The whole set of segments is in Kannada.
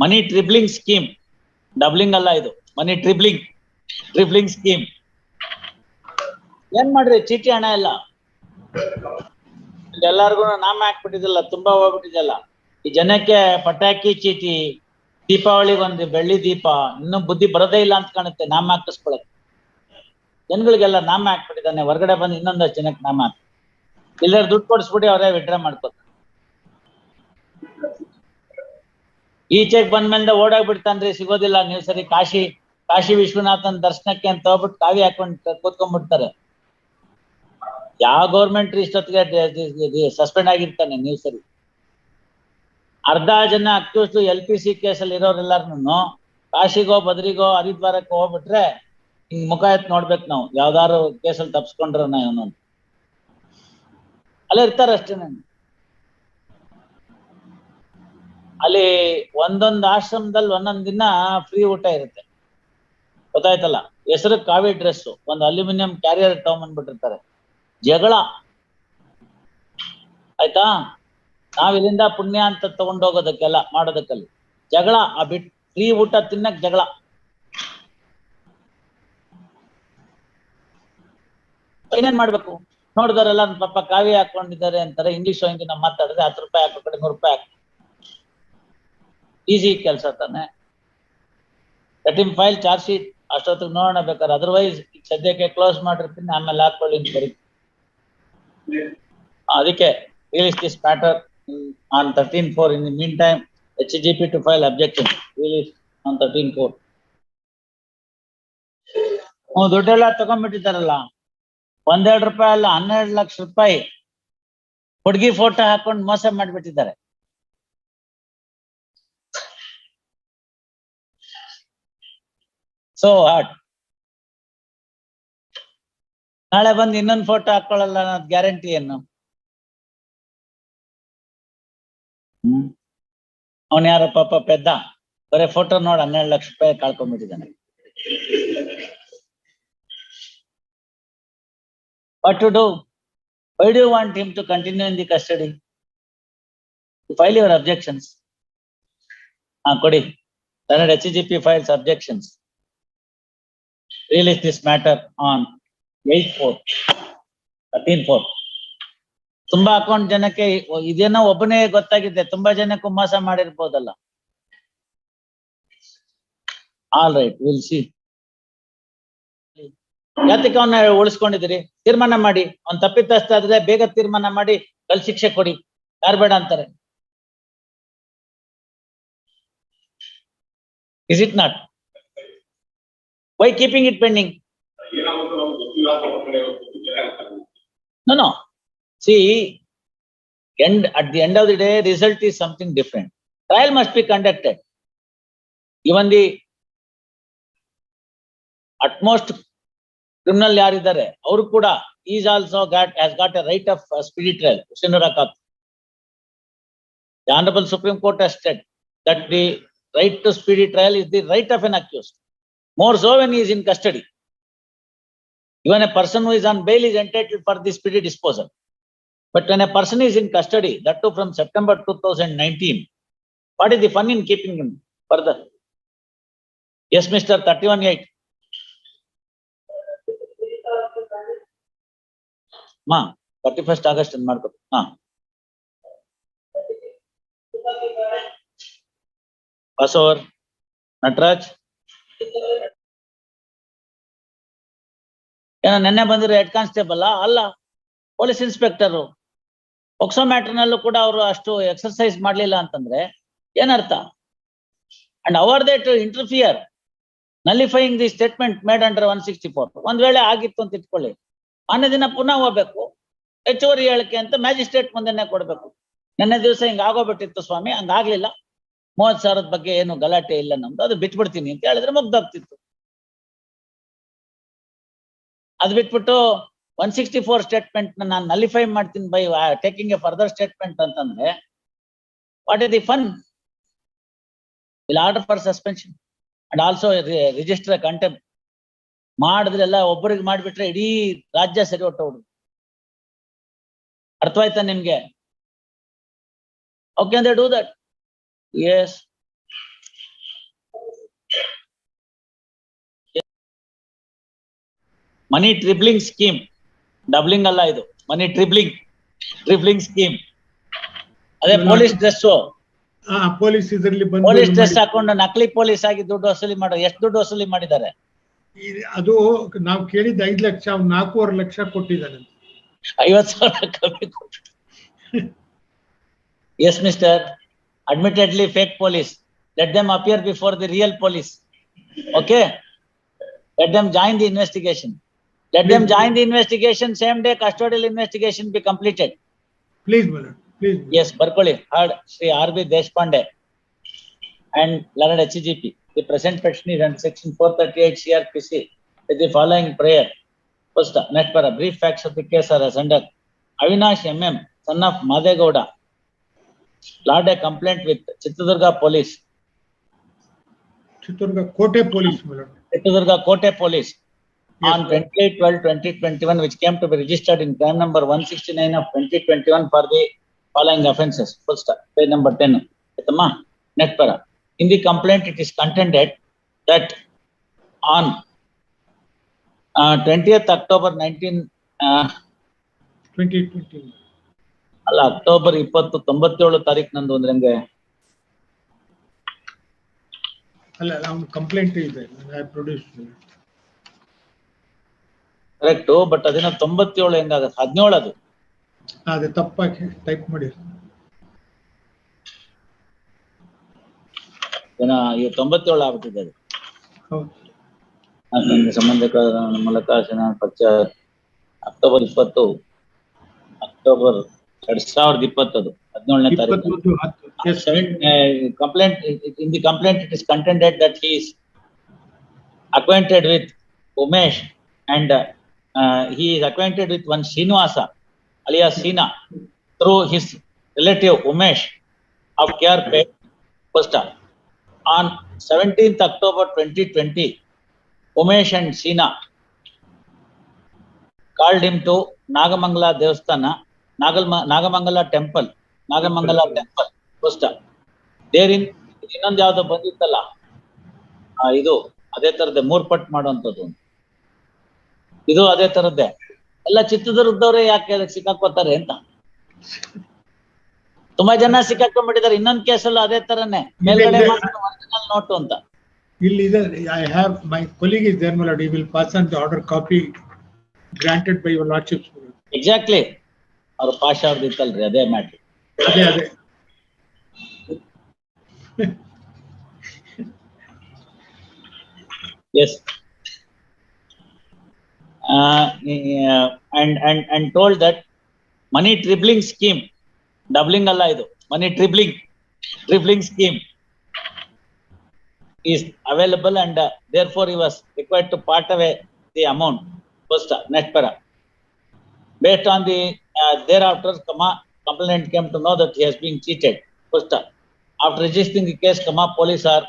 ಮನಿ ಟ್ರಿಬ್ಲಿಂಗ್ ಸ್ಕೀಮ್ ಡಬ್ಲಿಂಗ್ ಅಲ್ಲ ಇದು. ಮನಿ ಟ್ರಿಬ್ಲಿಂಗ್ ಟ್ರಿಬ್ಲಿಂಗ್ ಸ್ಕೀಮ್ ಏನ್ ಮಾಡ್ರಿ? ಚೀಟಿ ಹಣ ಎಲ್ಲ? ಎಲ್ಲಾರ್ಗು ನಾಮ ಹಾಕ್ಬಿಟ್ಟಿದಲ್ಲ, ತುಂಬಾ ಹೋಗ್ಬಿಟ್ಟಿದಲ್ಲ. ಈ ಜನಕ್ಕೆ ಪಟಾಕಿ ಚೀಟಿ ದೀಪಾವಳಿ ಒಂದು ಬೆಳ್ಳಿ ದೀಪ, ಇನ್ನು ಬುದ್ಧಿ ಬರೋದೇ ಇಲ್ಲ ಅಂತ ಕಾಣುತ್ತೆ, ನಾಮ ಹಾಕಿಸ್ಕೊಳಕ್ ಜನಗಳಿಗೆಲ್ಲ ನಾಮ ಹಾಕ್ಬಿಟ್ಟಿದ್ದಾನೆ, ಹೊರಗಡೆ ಬಂದು ಇನ್ನೊಂದಷ್ಟು ಜನಕ್ಕೆ ನಾಮ ಹಾಕಿ ಇಲ್ಲರ ದುಡ್ಡು ಕೊಡಿಸ್ಬಿಟ್ಟು ಅವರೇ ವಿಡ್ರಾ ಮಾಡ್ಕೋತಾರೆ. ಈಚೆಗೆ ಓಡಾಗ್ ಬಿಡ್ತಾನ್ರಿ ಸಿಗೋದಿಲ್ಲ. ನೀವು ಸರಿ ಕಾಶಿ ಕಾಶಿ ವಿಶ್ವನಾಥನ್ ದರ್ಶನಕ್ಕೆ ಅಂತ ಹೋಗ್ಬಿಟ್ಟು ಕಾವಿ ಹಾಕೊಂಡು ಕೂತ್ಕೊಂಡ್ಬಿಡ್ತಾರೆ. ಯಾವ ಗೌರ್ಮೆಂಟ್ ಇಷ್ಟೊತ್ತಿಗೆ ಸಸ್ಪೆಂಡ್ ಆಗಿರ್ತಾನೆ ನೀವು ಸರಿ. ಅರ್ಧ ಜನ ಅಕ್ಯೂಸ್ ಎಲ್ ಪಿ ಸಿ ಕೇಸಲ್ಲಿ ಇರೋರೆಲ್ಲಾರನು ಕಾಶಿಗೋ, ಬದ್ರಿಗೋ, ಹರಿದ್ವಾರಕ್ಕೆ ಹೋಗ್ಬಿಟ್ರೆ ಹಿಂಗ್ ಮುಖ ಎತ್ ನೋಡ್ಬೇಕು ನಾವು. ಯಾವ್ದಾರು ಕೇಸಲ್ಲಿ ತಪ್ಸ್ಕೊಂಡ್ರ ಇವನು ಅಲ್ಲೇ ಇರ್ತಾರ ಅಷ್ಟೇ ಅಲ್ಲಿ ಒಂದೊಂದು ಆಶ್ರಮದಲ್ಲಿ ಒಂದೊಂದ್ ದಿನ ಫ್ರೀ ಊಟ ಇರುತ್ತೆ. ಗೊತ್ತಾಯ್ತಲ್ಲ? ಹೆಸರು ಕಾವಿ ಡ್ರೆಸ್ ಒಂದು ಅಲ್ಯೂಮಿನಿಯಂ ಕ್ಯಾರಿಯರ್ ತಗೊಂಬಂದ್ಬಿಟ್ಟಿರ್ತಾರೆ ಜಗಳ. ಆಯ್ತಾ? ನಾವ್ ಇಲ್ಲಿಂದ ಪುಣ್ಯ ಅಂತ ತಗೊಂಡೋಗೋದಕ್ಕೆಲ್ಲ ಮಾಡೋದಕ್ಕಲ್ಲಿ. ಜಗಳ, ಆ ಬಿಟ್ ಫ್ರೀ ಊಟ ತಿನ್ನಕ್ ಜಗಳ. ಏನೇನ್ ಮಾಡ್ಬೇಕು? ನೋಡಿದವರೆಲ್ಲ ಪಾಪ ಕಾವಿ ಹಾಕೊಂಡಿದ್ದಾರೆ ಅಂತಾರೆ. ಇಂಗ್ಲಿಷ್ ಹೋಗಿ ನಾವು ಮಾತಾಡಿದ್ರೆ ಹತ್ತು ರೂಪಾಯಿ ಹಾಕೋ ಕಡೆ ನೂರು ರೂಪಾಯಿ ಹಾಕಿ ಈಸಿ ಕೆಲಸ ತಾನೆ. ಕಟಿಂಗ್ ಫೈಲ್ ಚಾರ್ಜ್ ಶೀಟ್ ಅಷ್ಟೊತ್ತಿಗೆ ನೋಡೋಣ ಬೇಕಾದ್ರೆ. ಅದರ್ವೈಸ್ ಸದ್ಯಕ್ಕೆ ಕ್ಲೋಸ್ ಮಾಡಿರ್ತೀನಿ. ಆಮೇಲೆ ಹಾಕೊಳ್ಳಿ ಅಂತ ಬರೀ. ಅದಕ್ಕೆ release this matter on thirteen four in mean time H G P to file objection release on thirteen four ದುಡ್ಡೆಲ್ಲ ತಗೊಂಡ್ಬಿಟ್ಟಿದ್ದಾರಲ್ಲ. ಒಂದೆರಡು ರೂಪಾಯಿ ಅಲ್ಲ, ಹನ್ನೆರಡು ಲಕ್ಷ ರೂಪಾಯಿ. ಹುಡುಗಿ ಫೋಟೋ ಹಾಕೊಂಡು ಮೋಸ ಮಾಡಿಬಿಟ್ಟಿದ್ದಾರೆ. ಸೊ ಹಾಟ್ ನಾಳೆ ಬಂದು ಇನ್ನೊಂದು ಫೋಟೋ ಹಾಕೊಳ್ಳಲ್ಲ ಅನ್ನೋದು ಗ್ಯಾರಂಟಿ ಏನು? ಹ್ಮ್. ಅವನ್ ಯಾರ ಪಾಪ ಪೆದ್ದ. ಬರೀ ಫೋಟೋ ನೋಡಿ ಹನ್ನೆರಡು ಲಕ್ಷ ರೂಪಾಯಿ ಕಳ್ಕೊಂಡ್ಬಿಟ್ಟಿದ್ದಾನೆ. What to do why do want him to continue in the custody file your objections ಹಾ, ಕೊಡಿ. Kannada H G P files objections release this matter on. Eight four, thirteen four. ತುಂಬಾ ಅಕೌಂಟ್ ಜನಕ್ಕೆ ಇದೇನೋ ಒಬ್ಬನೇ ಗೊತ್ತಾಗಿದೆ. ತುಂಬಾ ಜನಕ್ಕೂ ಮೋಸ ಮಾಡಿರ್ಬೋದಲ್ಲ. ಆಲ್ ರೈಟ್ ವಿಲ್ ಸಿ ಯಾತಕ್ಕೆ ಅವನ್ನ ಉಳಿಸ್ಕೊಂಡಿದ್ದೀರಿ. ತೀರ್ಮಾನ ಮಾಡಿ. ಅವ್ನ್ ತಪ್ಪಿತಸ್ಥ ಆದ್ರೆ ಬೇಗ ತೀರ್ಮಾನ ಮಾಡಿ. ಕಲ್ ಶಿಕ್ಷೆ ಕೊಡಿ. ಯಾರು ಬೇಡ ಅಂತಾರೆ? Is it not Why keeping it pending? No, no. See, end, at the end of the day, result is something different. Trial must be conducted. Even the utmost criminal ಯಾರಿದ್ದಾರೆ ಅವರು is also got has got a right of of speedy trial. Kath. The Honorable Supreme Court has said that the right to speedy trial is the right of an accused. More so when he is in custody. Even a person who is on bail is entitled for the speedy disposal. But when a person is in custody, that too from September two thousand nineteen, what is the fun in keeping him further? Yes, Mr. thirty-one eight. Ma, thirty-first August and Marco, ha. Pass over. ನೆನ್ನೆ ಬಂದಿರೋ ಹೆಡ್ ಕಾನ್ಸ್ಟೇಬಲ್ ಅಲ್ಲ. Police inspector. ಒಕ್ಸೋ ಮ್ಯಾಟರ್ನಲ್ಲೂ ಕೂಡ ಅವರು ಅಷ್ಟು ಎಕ್ಸರ್ಸೈಸ್ ಮಾಡ್ಲಿಲ್ಲ ಅಂತಂದ್ರೆ ಏನರ್ಥ? And hour they to interfere nullifying the statement made under one sixty four ಒಂದ್ ವೇಳೆ ಆಗಿತ್ತು ಅಂತ ಇಟ್ಕೊಳ್ಳಿ. ಮಾನ್ಯ ದಿನ ಪುನಃ ಹೋಗ್ಬೇಕು. ಹೆಚ್ಚುವರಿ ಹೇಳಿಕೆ ಅಂತ ಮ್ಯಾಜಿಸ್ಟ್ರೇಟ್ ಮುಂದೆನೆ ಕೊಡ್ಬೇಕು. ನಿನ್ನೆ ದಿವಸ ಹಿಂಗ್ ಆಗೋಗ್ಬಿಟ್ಟಿತ್ತು ಸ್ವಾಮಿ, ಹಂಗಾಗ್ಲಿಲ್ಲ. ಮೂವತ್ ಸಾವಿರದ ಬಗ್ಗೆ ಏನು ಗಲಾಟೆ ಇಲ್ಲ ನಮ್ದು. ಅದು ಬಿಟ್ಬಿಡ್ತೀನಿ ಅಂತ ಹೇಳಿದ್ರೆ ಮುಗ್ದೋಗ್ತಿತ್ತು. ಅದ್ ಬಿಟ್ಬಿಟ್ಟು ಒನ್ ಸಿಕ್ಸ್ಟಿ ಫೋರ್ ಸ್ಟೇಟ್ಮೆಂಟ್ ನಾನು ನಲಿಫೈ ಮಾಡ್ತೀನಿ by taking a further statement ಅಂತಂದ್ರೆ what is the fun will order for suspension and also register contempt ಮಾಡಿದ್ರೆಲ್ಲ ಒಬ್ಬರಿಗೆ ಮಾಡಿಬಿಟ್ರೆ ಇಡೀ ರಾಜ್ಯ ಸರಿ ಹೊಟ್ಟೋಡು ಅರ್ಥವಾಯ್ತಾ ನಿಮ್ಗೆ? ಓಕೆ ಅಂದ್ರೆ do that Yes. Money tripling scheme doubling ಅಲ್ಲ ಇದು. ಮನಿ ಟ್ರಿಬ್ಲಿಂಗ್ ಟ್ರಿಬ್ಲಿಂಗ್ ಸ್ಕೀಮ್ ಅದೇ ಪೊಲೀಸ್ ಡ್ರೆಸ್ ಪೊಲೀಸ್ ಇದರಲ್ಲಿ ಪೊಲೀಸ್ ಡ್ರೆಸ್ ಹಾಕೊಂಡು ನಕಲಿ ಪೊಲೀಸ್ ಆಗಿ ದುಡ್ಡು ವಸೂಲಿ ಮಾಡೋ. ಎಷ್ಟು ದುಡ್ಡು ವಸೂಲಿ ಮಾಡಿದ್ದಾರೆ? ಅದು ನಾವು ಕೇಳಿದ ಐದ್ ಲಕ್ಷ ಅವ್ನು ನಾಲ್ಕೂವರೆ ಲಕ್ಷ ಕೊಟ್ಟಿದ್ದಾನೆ ಐವತ್ ಸಾವಿರ ಕಮ್ಮಿ ಕೊಟ್ಟು yes mister admittedly fake police. Let them appear before the real police. Okay? Let them join the investigation. Let please them join the investigation same day custodial investigation be completed. Please brother. please yes barkoli heard shri rb deshpande and learned hgp the present petition is under section 438 crpc with the following prayer. First next para brief facts of the case are as under avinash mm son of madegowda lodged a complaint with Chitradurga police. Chitradurga Kote police. Chitradurga Kote police yes, on 28 12 2021, which came to be registered in crime number 169 of 2021 for the following offences. Full stop. Page number 10. Net para. In the complaint, it is contended that on uh, 20th October 19. Uh, 2021. ಅಲ್ಲ ಅಕ್ಟೋಬರ್ ಇಪ್ಪತ್ತು ತೊಂಬತ್ತೇಳು ತಾರೀಕು ನಂದು ಅಂದ್ರೆ ಹಂಗೆ? ಅಲ್ಲ ಅವ್ನ ಕಂಪ್ಲೇಂಟ್ ಇದೆ. ಪ್ರೊಡ್ಯೂಸ್ ಕರೆಕ್ಟ್ ಬಟ್ ಅದಿನ ತೊಂಬತ್ತೇಳು ಹೆಂಗಾಗತ್ತೆ? ಹದಿನೇಳು ಅದು. ಅದೇ ತಪ್ಪಾಗಿ ಟೈಪ್ ಮಾಡಿ. ಏನ ಈಗ ತೊಂಬತ್ತೇಳು ಆಗ್ಬಿಟ್ಟಿದೆ ಅದು. ಹೌದು. ಅದಕ್ಕೆ ಸಂಬಂಧಿಕ ಮೂಲಕ ಅಕ್ಟೋಬರ್ ಇಪ್ಪತ್ತು ಅಕ್ಟೋಬರ್ ಎರಡ್ ಸಾವಿರದ ಇಪ್ಪತ್ತದು ಹದಿನೇಳನೇ ತಾರೀಕು ಇಪ್ಪತ್ತೊಂದು ಹತ್ತು Yes, Seven, uh, complaint, in the complaint, it is contended that he is acquainted with Umesh and uh, uh, he is acquainted with one Srinivasa alias Sina through his relative Umesh of Kyarpet, Posta. On seventeenth October twenty twenty, Umesh and Sina called him to Nagamangala Devasthana, Nagalma, Nagamangala Temple, Nagamangala Temple, Posta. Therein ಇನ್ನೊಂದ್ ಯಾವ್ದೋ ಬಂದಿತ್ತಲ್ಲ? ಇದು ಅದೇ ತರದ್ದೇ ಮೂರ್ಪಟ್ ಮಾಡುವಂತದ್ದು ಇದು ಅದೇ ತರದ್ದೇ. ಎಲ್ಲ ಚಿತ್ರದುರ್ಗದವ್ರೆ ಯಾಕೆ ಅದಕ್ಕೆ ಸಿಕ್ಕಾಕೋತಾರೆ ಅಂತ? ತುಂಬಾ ಜನ ಸಿಕ್ಕಾಕೊಂಡ್ಬಿಟ್ಟಿದ್ದಾರೆ ಇನ್ನೊಂದ್ ಕೇಸಲ್ಲೂ ಅದೇ ತರನೇ. ಮೇಲ್ಗಡೆ ನೋಟು ಅಂತ. ಇಲ್ಲಿ ಇದೆ I have my colleague is there ಮಲಡ್ will pass on the order copy granted by your lordship exactly ಅವ್ರು ಪಾಶ್ ಅವ್ರದ್ದು ಇತ್ತಲ್ರಿ ಅದೇ ಮ್ಯಾಟ್ರಿ ಅದೇ ಅದೇ Yes. And and and told that money tripling scheme, doubling ಅಲ್ಲ ಇದು, money tripling tripling scheme is available and there therefore he was required to part away the amount. First, uh, next para. Based on the, uh, thereafter, comma, complainant came to know that he has been cheated. First, after registering the case, comma, police are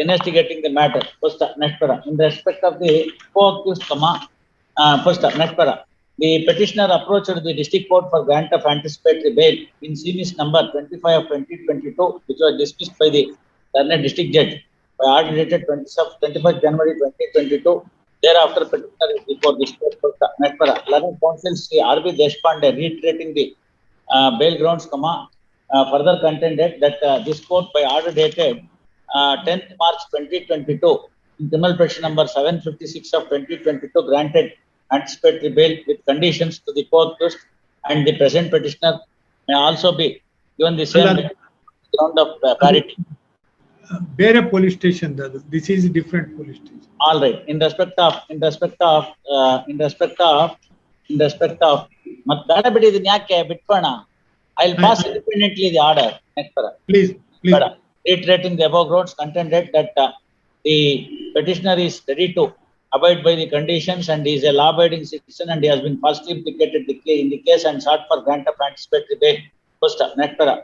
investigating the matter. First, next para. In respect of the co-accused, comma, uh, first, next para. The petitioner approached the district court for grant of anticipatory bail in series number twenty-five of twenty twenty-two, which was dismissed by the Thane district judge by order dated twenty-first January twenty twenty-two. Thereafter, petitioner is before this court. First, next para. Learned counsel Sri R B Deshpande reiterating the uh, bail grounds, comma, uh, further contended that uh, this court by order dated uh, 10th March 2022 in criminal petition number 756 of 2022 granted anticipatory bail with conditions to the co-accused and the present petitioner may also be given the same ground of uh, parity. ಬೇರೆ ಪೊಲೀಸ್ ಸ್ಟೇಷನ್ ಅದು this is different police station All right, in respect of, in respect of, uh, in respect of, in respect of, ಮತ್ ಬೇಡ ಬಿಡಿ ಇದನ್ನ ಯಾಕೆ ಬಿಟ್ಕೋಣ I will pass independently the order next ಬರ please uh, reiterating the above grounds contended that uh, the petitioner is ready to abide by the conditions and he is a law abiding citizen and he has been falsely implicated in the case and sought for grant of anticipatory bail. First, uh, next para.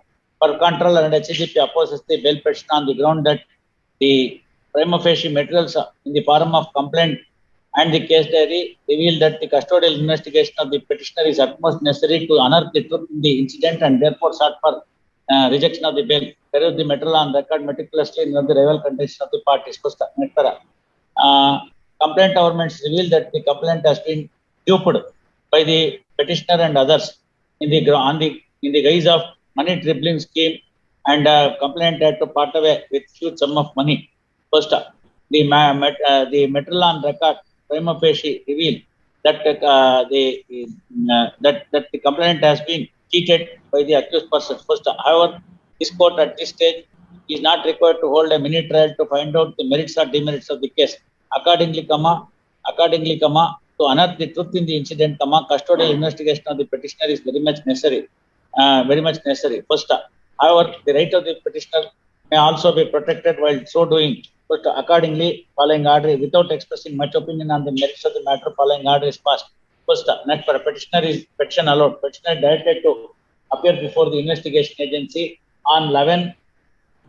For control and HGP opposes the bail petition on the ground that the prima facie materials in the form of complaint and the case diary reveal that the custodial investigation of the petitioner is utmost necessary to unearth the truth in the incident and therefore sought for uh, rejection of the bail. There is the material on record meticulously in the rival condition of the parties. Para. Uh, complaint governments reveal that the complaint has been duped by the petitioner and others in the, on the, in the guise of money dribbling scheme and uh, complaint had to part away with huge sum of money. First, uh, the ma- met, uh, the material record prima facie reveal that uh, the uh, that that the complainant has been cheated by the accused person. First, however, this court at this stage is not required to hold a mini trial to find out the merits or demerits of the case. Accordingly, comma, accordingly, comma, to unearth the truth in the incident, comma, custodial investigation of the petitioner is very much necessary. Uh, very much necessary. First, ah, however, the right of the petitioner may also be protected while so doing. But accordingly, following order, without expressing much opinion on the merits of the matter, following order is passed. First, ah, net for petitioner is petition allowed. Petitioner directed to appear before the investigation agency on 11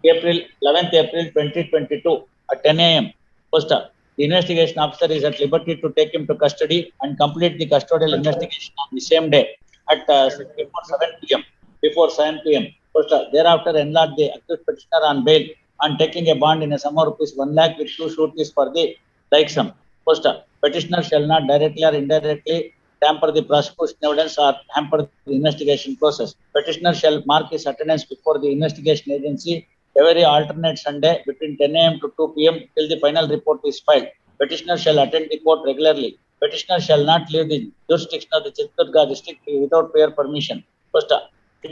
April, 11th April 2022 at 10 a.m. First, the investigation officer is at liberty to take him to custody and complete the custodial investigation on the same day at uh, before 7 p.m. Before 7 p.m. First, thereafter enlarge the accused petitioner on bail and taking a bond in a sum of rupees 1 lakh with two sureties for the like sum. First, petitioner shall not directly or indirectly tamper the prosecution evidence or hamper the investigation process. Petitioner shall mark his attendance before the investigation agency every alternate Sunday between 10 a.m. to 2 p.m. till the final report is filed. Petitioner shall attend the court regularly. Petitioner shall not leave the jurisdiction of the Chittorgarh district without prior permission. First, uh,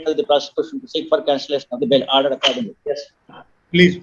tell the prosecution to seek for cancellation of the bail order accordingly. Yes. Please.